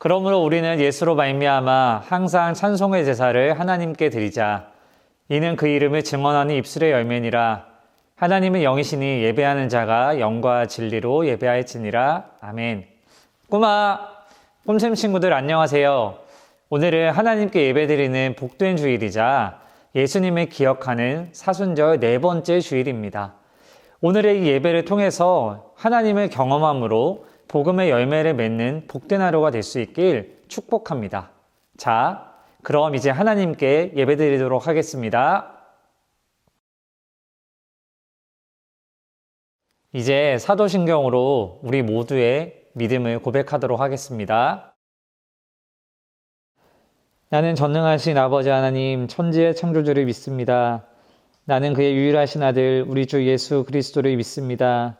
그러므로 우리는 예수로 말미암아 항상 찬송의 제사를 하나님께 드리자. 이는 그 이름을 증언하는 입술의 열매니라. 하나님은 영이시니 예배하는 자가 영과 진리로 예배할지니라. 아멘. 꼬마 꿈샘 친구들 안녕하세요. 오늘은 하나님께 예배드리는 복된 주일이자 예수님을 기억하는 사순절 네 번째 주일입니다. 오늘의 이 예배를 통해서 하나님을 경험함으로 복음의 열매를 맺는 복된 하루가 될 수 있길 축복합니다. 자, 그럼 이제 하나님께 예배드리도록 하겠습니다. 이제 사도신경으로 우리 모두의 믿음을 고백하도록 하겠습니다. 나는 전능하신 아버지 하나님, 천지의 창조주를 믿습니다. 나는 그의 유일하신 아들, 우리 주 예수 그리스도를 믿습니다.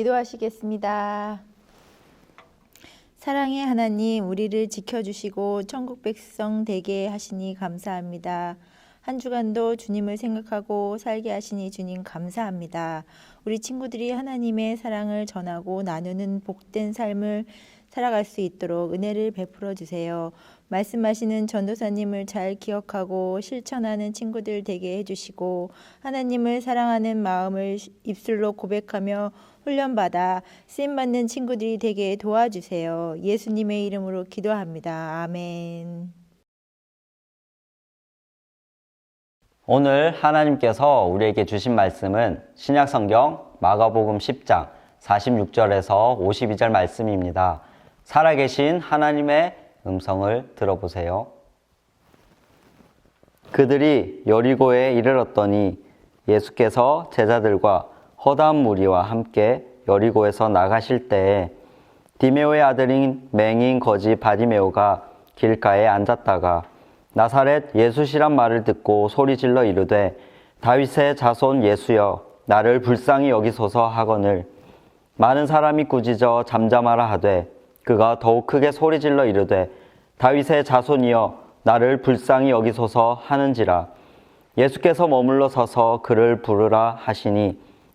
기도하시겠습니다. 사랑의 하나님, 우리를 지켜주시고 천국 백성 되게 하시니 감사합니다. 한 주간도 주님을 생각하고 살게 하시니 주님 감사합니다. 우리 친구들이 하나님의 사랑을 전하고 나누는 복된 삶을 살아갈 수 있도록 은혜를 베풀어 주세요. 말씀하시는 전도사님을 잘 기억하고 실천하는 친구들 되게 해주시고 하나님을 사랑하는 마음을 입술로 고백하며 훈련받아 쓰임 받는 친구들이 되게 도와주세요. 예수님의 이름으로 기도합니다. 아멘. 오늘 하나님께서 우리에게 주신 말씀은 신약성경 마가복음 10장 46절에서 52절 말씀입니다. 살아계신 하나님의 음성을 들어보세요. 그들이 여리고에 이르렀더니 예수께서 제자들과 허다한 무리와 함께 여리고에서 나가실 때에 디메오의 아들인 맹인 거지 바디메오가 길가에 앉았다가 나사렛 예수시란 말을 듣고 소리질러 이르되 다윗의 자손 예수여 나를 불쌍히 여기소서 하거늘. 많은 사람이 꾸짖어 잠잠하라 하되 그가 더욱 크게 소리질러 이르되 다윗의 자손이여 나를 불쌍히 여기소서 하는지라. 예수께서 머물러 서서 그를 부르라 하시니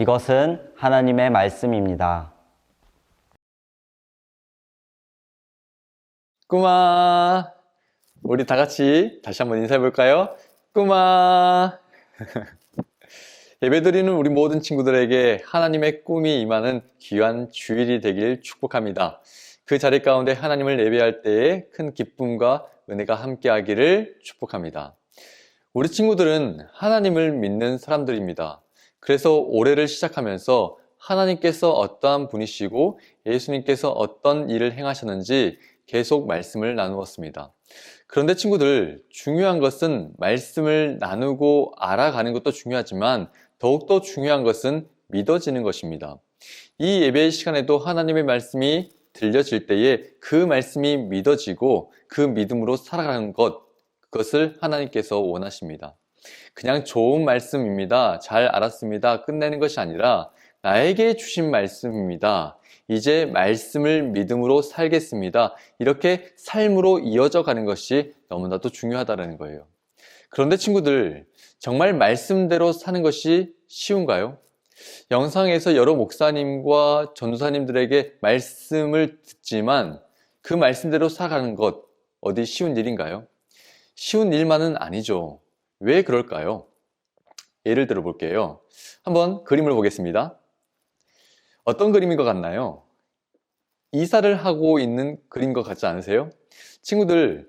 이것은 하나님의 말씀입니다. 꼬마 우리 다 같이 다시 한번 인사해 볼까요? 꼬마 예배드리는 우리 모든 친구들에게 하나님의 꿈이 임하는 귀한 주일이 되길 축복합니다. 그 자리 가운데 하나님을 예배할 때에 큰 기쁨과 은혜가 함께하기를 축복합니다. 우리 친구들은 하나님을 믿는 사람들입니다. 그래서 올해를 시작하면서 하나님께서 어떠한 분이시고 예수님께서 어떤 일을 행하셨는지 계속 말씀을 나누었습니다. 그런데 친구들, 중요한 것은 말씀을 나누고 알아가는 것도 중요하지만 더욱더 중요한 것은 믿어지는 것입니다. 이 예배 시간에도 하나님의 말씀이 들려질 때에 그 말씀이 믿어지고 그 믿음으로 살아가는 것, 그것을 하나님께서 원하십니다. 그냥 좋은 말씀입니다. 잘 알았습니다. 끝내는 것이 아니라 나에게 주신 말씀입니다. 이제 말씀을 믿음으로 살겠습니다. 이렇게 삶으로 이어져 가는 것이 너무나도 중요하다는 거예요. 그런데 친구들, 정말 말씀대로 사는 것이 쉬운가요? 영상에서 여러 목사님과 전도사님들에게 말씀을 듣지만 그 말씀대로 살아가는 것 어디 쉬운 일인가요? 쉬운 일만은 아니죠. 왜 그럴까요? 예를 들어 볼게요. 한번 그림을 보겠습니다. 어떤 그림인 것 같나요? 이사를 하고 있는 그림 것 같지 않으세요? 친구들,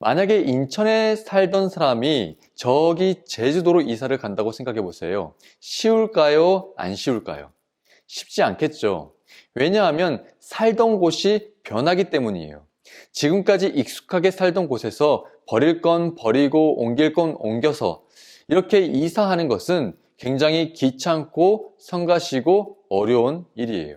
만약에 인천에 살던 사람이 저기 제주도로 이사를 간다고 생각해 보세요. 쉬울까요? 안 쉬울까요? 쉽지 않겠죠. 왜냐하면 살던 곳이 변하기 때문이에요. 지금까지 익숙하게 살던 곳에서 버릴 건 버리고 옮길 건 옮겨서 이렇게 이사하는 것은 굉장히 귀찮고 성가시고 어려운 일이에요.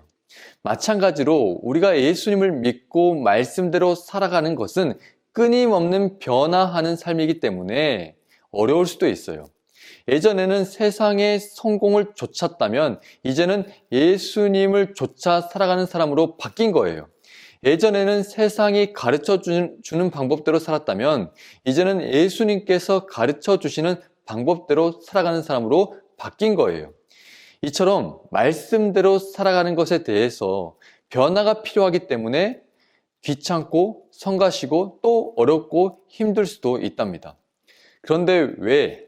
마찬가지로 우리가 예수님을 믿고 말씀대로 살아가는 것은 끊임없는 변화하는 삶이기 때문에 어려울 수도 있어요. 예전에는 세상의 성공을 쫓았다면 이제는 예수님을 쫓아 살아가는 사람으로 바뀐 거예요. 예전에는 세상이 가르쳐 주는 방법대로 살았다면 이제는 예수님께서 가르쳐 주시는 방법대로 살아가는 사람으로 바뀐 거예요. 이처럼 말씀대로 살아가는 것에 대해서 변화가 필요하기 때문에 귀찮고 성가시고 또 어렵고 힘들 수도 있답니다. 그런데 왜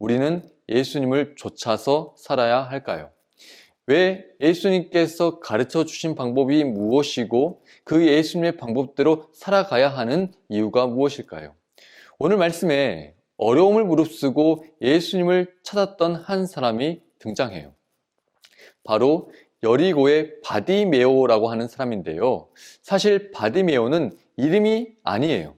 우리는 예수님을 쫓아서 살아야 할까요? 왜 예수님께서 가르쳐 주신 방법이 무엇이고 그 예수님의 방법대로 살아가야 하는 이유가 무엇일까요? 오늘 말씀에 어려움을 무릅쓰고 예수님을 찾았던 한 사람이 등장해요. 바로 여리고의 바디메오라고 하는 사람인데요. 사실 바디메오는 이름이 아니에요.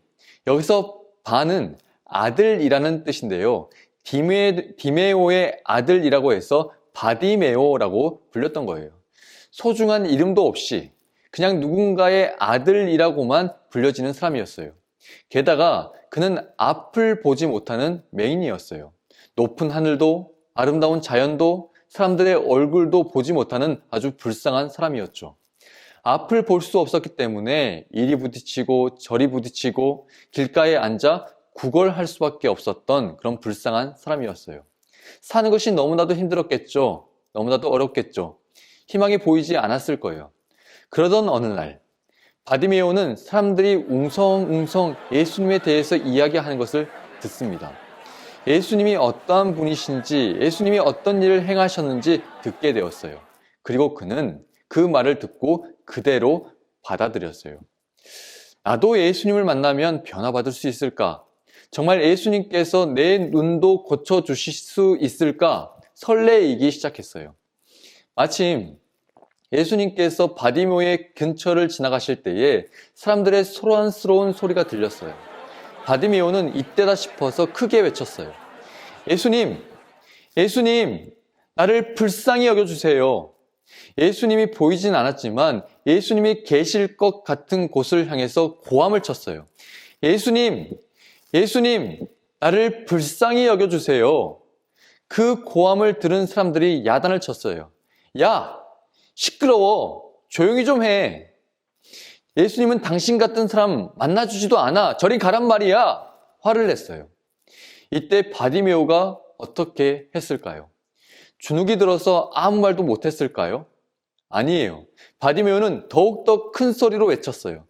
여기서 바는 아들이라는 뜻인데요. 디메, 디메오의 아들이라고 해서 바디메오라고 불렸던 거예요. 소중한 이름도 없이 그냥 누군가의 아들이라고만 불려지는 사람이었어요. 게다가 그는 앞을 보지 못하는 맹인이었어요. 높은 하늘도 아름다운 자연도 사람들의 얼굴도 보지 못하는 아주 불쌍한 사람이었죠. 앞을 볼 수 없었기 때문에 이리 부딪히고 저리 부딪히고 길가에 앉아 구걸할 수밖에 없었던 그런 불쌍한 사람이었어요. 사는 것이 너무나도 힘들었겠죠. 너무나도 어렵겠죠. 희망이 보이지 않았을 거예요. 그러던 어느 날, 바디메오는 사람들이 웅성웅성 예수님에 대해서 이야기하는 것을 듣습니다. 예수님이 어떠한 분이신지, 예수님이 어떤 일을 행하셨는지 듣게 되었어요. 그리고 그는 그 말을 듣고 그대로 받아들였어요. 나도 예수님을 만나면 변화받을 수 있을까? 정말 예수님께서 내 눈도 고쳐주실 수 있을까? 설레이기 시작했어요. 마침 예수님께서 바디모의 근처를 지나가실 때에 사람들의 소란스러운 소리가 들렸어요. 바디메오는 이때다 싶어서 크게 외쳤어요. 예수님, 예수님, 나를 불쌍히 여겨주세요. 예수님이 보이진 않았지만 예수님이 계실 것 같은 곳을 향해서 고함을 쳤어요. 예수님, 예수님, 나를 불쌍히 여겨주세요. 그 고함을 들은 사람들이 야단을 쳤어요. 야, 시끄러워. 조용히 좀 해. 예수님은 당신 같은 사람 만나주지도 않아. 저리 가란 말이야. 화를 냈어요. 이때 바디메오가 어떻게 했을까요? 주눅이 들어서 아무 말도 못했을까요? 아니에요. 바디메오는 더욱더 큰 소리로 외쳤어요.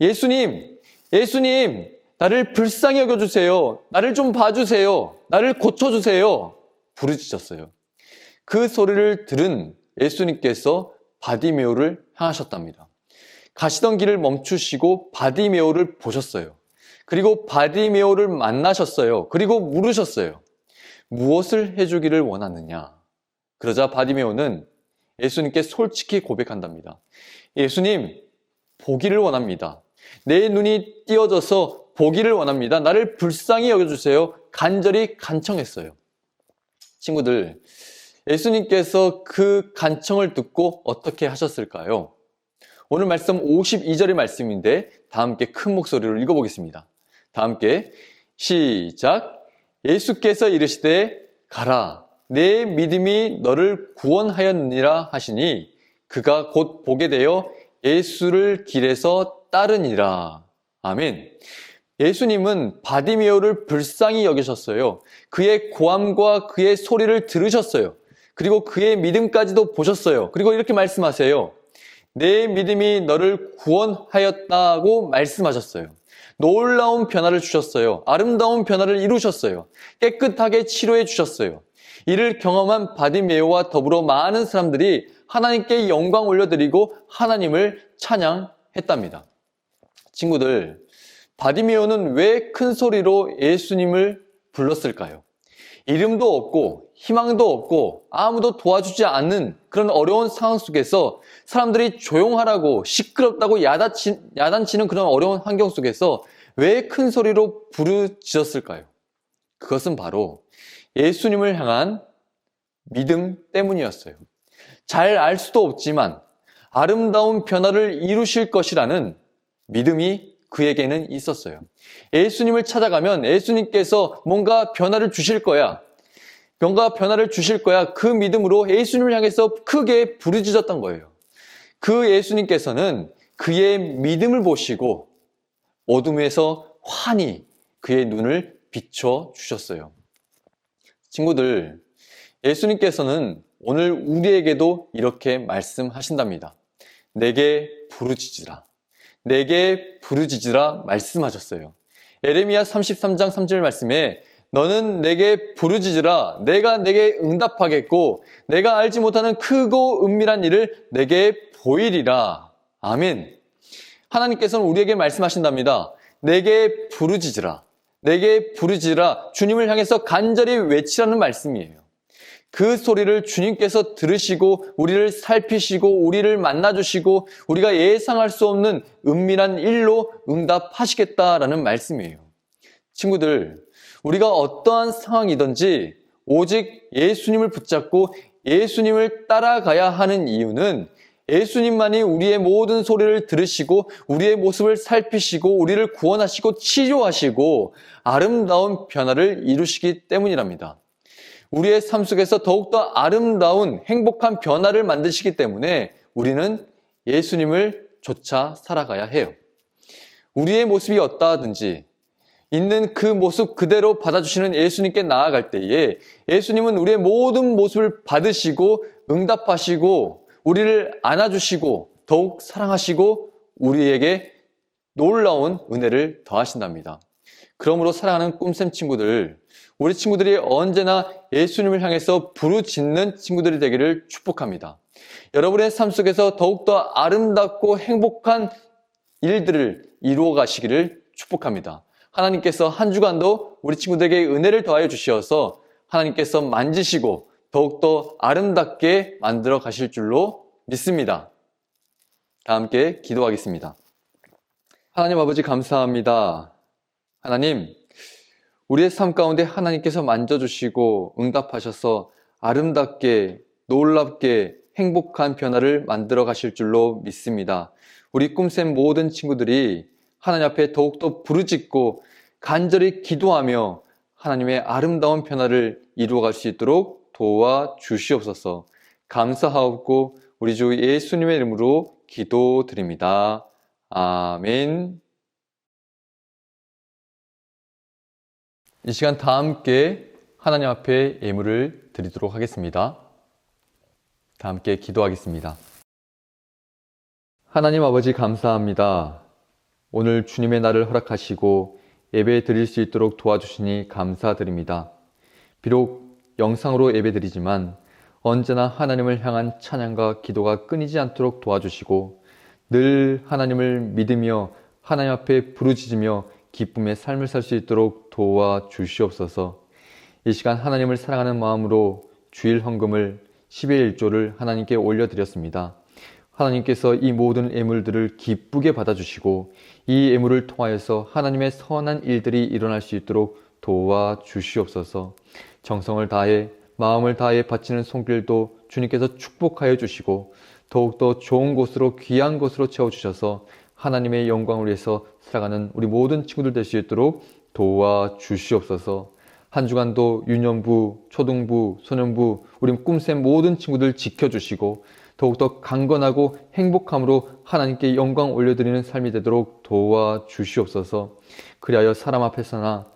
예수님, 예수님, 나를 불쌍히 여겨주세요. 나를 좀 봐주세요. 나를 고쳐주세요. 부르짖었어요. 그 소리를 들은 예수님께서 바디메오를 향하셨답니다. 가시던 길을 멈추시고 바디메오를 보셨어요. 그리고 바디메오를 만나셨어요. 그리고 물으셨어요. 무엇을 해주기를 원하느냐? 그러자 바디메오는 예수님께 솔직히 고백한답니다. 예수님, 보기를 원합니다. 내 눈이 띄어져서 보기를 원합니다. 나를 불쌍히 여겨주세요. 간절히 간청했어요. 친구들, 예수님께서 그 간청을 듣고 어떻게 하셨을까요? 오늘 말씀 52절의 말씀인데 다 함께 큰 목소리로 읽어보겠습니다. 다 함께 시작. 예수께서 이르시되 가라 내 믿음이 너를 구원하였느니라 하시니 그가 곧 보게 되어 예수를 길에서 따르니라. 아멘. 예수님은 바디메오를 불쌍히 여기셨어요. 그의 고함과 그의 소리를 들으셨어요. 그리고 그의 믿음까지도 보셨어요. 그리고 이렇게 말씀하세요. 내 믿음이 너를 구원하였다고 말씀하셨어요. 놀라운 변화를 주셨어요. 아름다운 변화를 이루셨어요. 깨끗하게 치료해 주셨어요. 이를 경험한 바디메오와 더불어 많은 사람들이 하나님께 영광 올려드리고 하나님을 찬양했답니다. 친구들, 바디메오는 왜 큰 소리로 예수님을 불렀을까요? 이름도 없고 희망도 없고 아무도 도와주지 않는 그런 어려운 상황 속에서 사람들이 조용하라고 시끄럽다고 야단치, 야단치는 그런 어려운 환경 속에서 왜 큰 소리로 부르짖었을까요? 그것은 바로 예수님을 향한 믿음 때문이었어요. 잘 알 수도 없지만 아름다운 변화를 이루실 것이라는 믿음이 그에게는 있었어요. 예수님을 찾아가면 예수님께서 뭔가 변화를 주실 거야. 뭔가 변화를 주실 거야. 그 믿음으로 예수님을 향해서 크게 부르짖었던 거예요. 그 예수님께서는 그의 믿음을 보시고 어둠에서 환히 그의 눈을 비춰 주셨어요. 친구들, 예수님께서는 오늘 우리에게도 이렇게 말씀하신답니다. 내게 부르짖으라. 내게 부르짖으라 말씀하셨어요. 에레미야 33장 3절 말씀에 너는 내게 부르짖으라 내가 내게 응답하겠고 내가 알지 못하는 크고 은밀한 일을 내게 보이리라. 아멘. 하나님께서는 우리에게 말씀하신답니다. 내게 부르짖으라. 내게 부르짖으라. 주님을 향해서 간절히 외치라는 말씀이에요. 그 소리를 주님께서 들으시고 우리를 살피시고 우리를 만나주시고 우리가 예상할 수 없는 은밀한 일로 응답하시겠다라는 말씀이에요. 친구들, 우리가 어떠한 상황이든지 오직 예수님을 붙잡고 예수님을 따라가야 하는 이유는 예수님만이 우리의 모든 소리를 들으시고 우리의 모습을 살피시고 우리를 구원하시고 치료하시고 아름다운 변화를 이루시기 때문이랍니다. 우리의 삶 속에서 더욱더 아름다운 행복한 변화를 만드시기 때문에 우리는 예수님을 쫓아 살아가야 해요. 우리의 모습이 어떠하든지 있는 그 모습 그대로 받아주시는 예수님께 나아갈 때에 예수님은 우리의 모든 모습을 받으시고 응답하시고 우리를 안아주시고 더욱 사랑하시고 우리에게 놀라운 은혜를 더하신답니다. 그러므로 사랑하는 꿈샘 친구들, 우리 친구들이 언제나 예수님을 향해서 부르짖는 친구들이 되기를 축복합니다. 여러분의 삶 속에서 더욱더 아름답고 행복한 일들을 이루어 가시기를 축복합니다. 하나님께서 한 주간도 우리 친구들에게 은혜를 더하여 주시어서 하나님께서 만지시고 더욱더 아름답게 만들어 가실 줄로 믿습니다. 다 함께 기도하겠습니다. 하나님 아버지 감사합니다. 하나님, 우리의 삶 가운데 하나님께서 만져주시고 응답하셔서 아름답게, 놀랍게, 행복한 변화를 만들어 가실 줄로 믿습니다. 우리 꿈샘 모든 친구들이 하나님 앞에 더욱더 부르짖고 간절히 기도하며 하나님의 아름다운 변화를 이루어갈 수 있도록 도와 주시옵소서. 감사하옵고 우리 주 예수님의 이름으로 기도드립니다. 아멘. 이 시간 다 함께 하나님 앞에 예물을 드리도록 하겠습니다. 다 함께 기도하겠습니다. 하나님 아버지 감사합니다. 오늘 주님의 날을 허락하시고 예배 드릴 수 있도록 도와주시니 감사드립니다. 비록 영상으로 예배 드리지만 언제나 하나님을 향한 찬양과 기도가 끊이지 않도록 도와주시고 늘 하나님을 믿으며 하나님 앞에 부르짖으며 기쁨의 삶을 살 수 있도록 도와 주시옵소서. 이 시간 하나님을 사랑하는 마음으로 주일 헌금을 10의 1조를 하나님께 올려드렸습니다. 하나님께서 이 모든 예물들을 기쁘게 받아주시고 이 예물을 통하여서 하나님의 선한 일들이 일어날 수 있도록 도와 주시옵소서. 정성을 다해 마음을 다해 바치는 손길도 주님께서 축복하여 주시고 더욱더 좋은 곳으로 귀한 곳으로 채워주셔서 하나님의 영광을 위해서 살아가는 우리 모든 친구들 될 수 있도록 도와 주시옵소서. 한 주간도 유년부, 초등부, 소년부, 우리 꿈샘 모든 친구들 지켜주시고 더욱더 강건하고 행복함으로 하나님께 영광 올려드리는 삶이 되도록 도와 주시옵소서. 그리하여 사람 앞에서나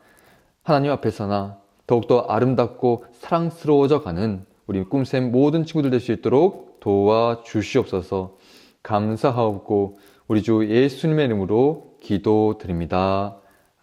하나님 앞에서나 더욱더 아름답고 사랑스러워져 가는 우리 꿈샘 모든 친구들 될 수 있도록 도와 주시옵소서. 감사하옵고 우리 주 예수님의 이름으로 기도드립니다.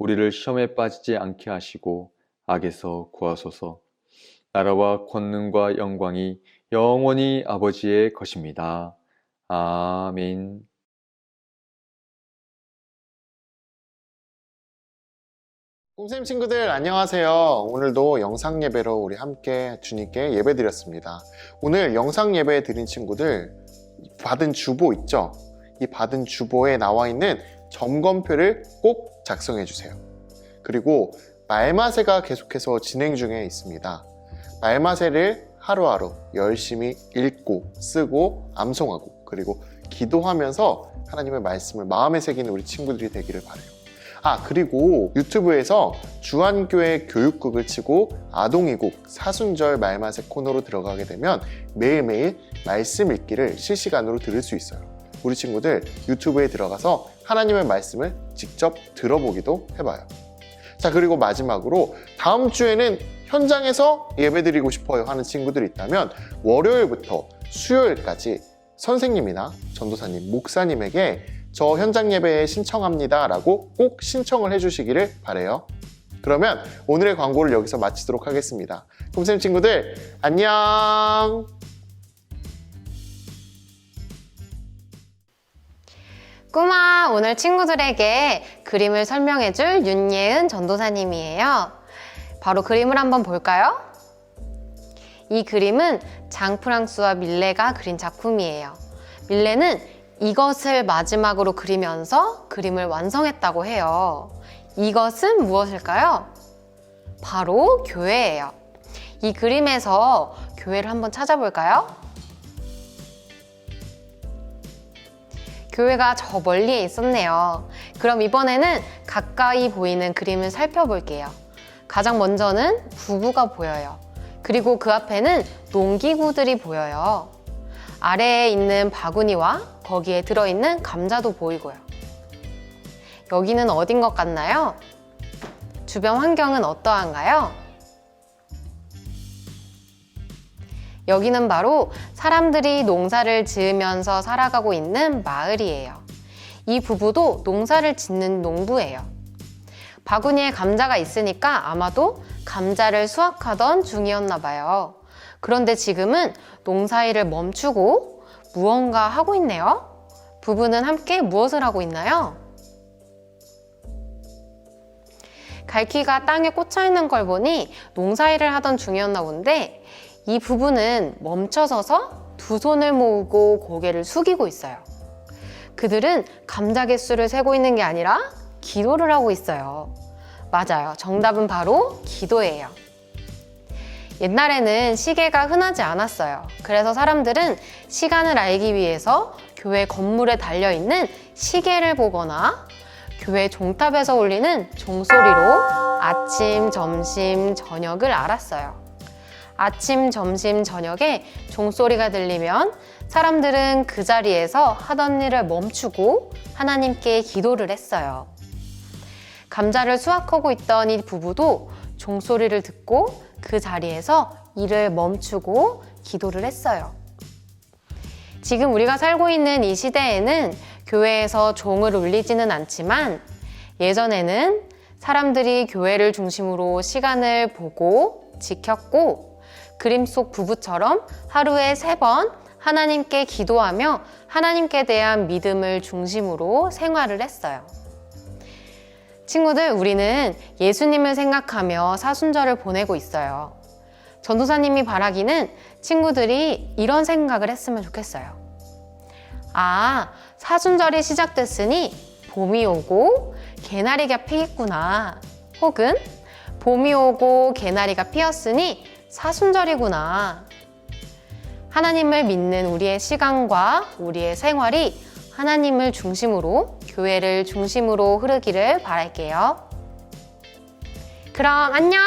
우리를 시험에 빠지지 않게 하시고, 악에서 구하소서. 나라와 권능과 영광이 영원히 아버지의 것입니다. 아멘. 꿈쌤 친구들 안녕하세요. 오늘도 영상 예배로 우리 함께 주님께 예배 드렸습니다. 오늘 영상 예배 드린 친구들 받은 주보 있죠? 이 받은 주보에 나와 있는 점검표를 꼭 작성해 주세요. 그리고 말마세가 계속해서 진행 중에 있습니다. 말마세를 하루하루 열심히 읽고 쓰고 암송하고 그리고 기도하면서 하나님의 말씀을 마음에 새기는 우리 친구들이 되기를 바래요. 아 그리고 유튜브에서 주한교회 교육국을 치고 아동이국 사순절 말마세 코너로 들어가게 되면 매일매일 말씀 읽기를 실시간으로 들을 수 있어요. 우리 친구들 유튜브에 들어가서 하나님의 말씀을 직접 들어보기도 해봐요. 자 그리고 마지막으로 다음 주에는 현장에서 예배드리고 싶어요 하는 친구들이 있다면 월요일부터 수요일까지 선생님이나 전도사님, 목사님에게 저 현장 예배에 신청합니다 라고 꼭 신청을 해주시기를 바래요. 그러면 오늘의 광고를 여기서 마치도록 하겠습니다. 꿈쌤 친구들 안녕! 꼬마 오늘 친구들에게 그림을 설명해줄 윤예은 전도사님이에요. 바로 그림을 한번 볼까요? 이 그림은 장프랑스와 밀레가 그린 작품이에요. 밀레는 이것을 마지막으로 그리면서 그림을 완성했다고 해요. 이것은 무엇일까요? 바로 교회예요. 이 그림에서 교회를 한번 찾아볼까요? 교회가 저 멀리에 있었네요. 그럼 이번에는 가까이 보이는 그림을 살펴볼게요. 가장 먼저는 부부가 보여요. 그리고 그 앞에는 농기구들이 보여요. 아래에 있는 바구니와 거기에 들어있는 감자도 보이고요. 여기는 어딘 것 같나요? 주변 환경은 어떠한가요? 여기는 바로 사람들이 농사를 지으면서 살아가고 있는 마을이에요. 이 부부도 농사를 짓는 농부예요. 바구니에 감자가 있으니까 아마도 감자를 수확하던 중이었나 봐요. 그런데 지금은 농사 일을 멈추고 무언가 하고 있네요. 부부는 함께 무엇을 하고 있나요? 갈퀴가 땅에 꽂혀 있는 걸 보니 농사일을 하던 중이었나 본데 이 부부는 멈춰서서 두 손을 모으고 고개를 숙이고 있어요. 그들은 감자 개수를 세고 있는 게 아니라 기도를 하고 있어요. 맞아요. 정답은 바로 기도예요. 옛날에는 시계가 흔하지 않았어요. 그래서 사람들은 시간을 알기 위해서 교회 건물에 달려 있는 시계를 보거나 교회 종탑에서 울리는 종소리로 아침, 점심, 저녁을 알았어요. 아침, 점심, 저녁에 종소리가 들리면 사람들은 그 자리에서 하던 일을 멈추고 하나님께 기도를 했어요. 감자를 수확하고 있던 이 부부도 종소리를 듣고 그 자리에서 일을 멈추고 기도를 했어요. 지금 우리가 살고 있는 이 시대에는 교회에서 종을 울리지는 않지만 예전에는 사람들이 교회를 중심으로 시간을 보고 지켰고 그림 속 부부처럼 하루에 세 번 하나님께 기도하며 하나님께 대한 믿음을 중심으로 생활을 했어요. 친구들, 우리는 예수님을 생각하며 사순절을 보내고 있어요. 전도사님이 바라기는 친구들이 이런 생각을 했으면 좋겠어요. 아, 사순절이 시작됐으니 봄이 오고 개나리가 피겠구나. 혹은 봄이 오고 개나리가 피었으니 사순절이구나. 하나님을 믿는 우리의 시간과 우리의 생활이 하나님을 중심으로, 교회를 중심으로 흐르기를 바랄게요. 그럼 안녕!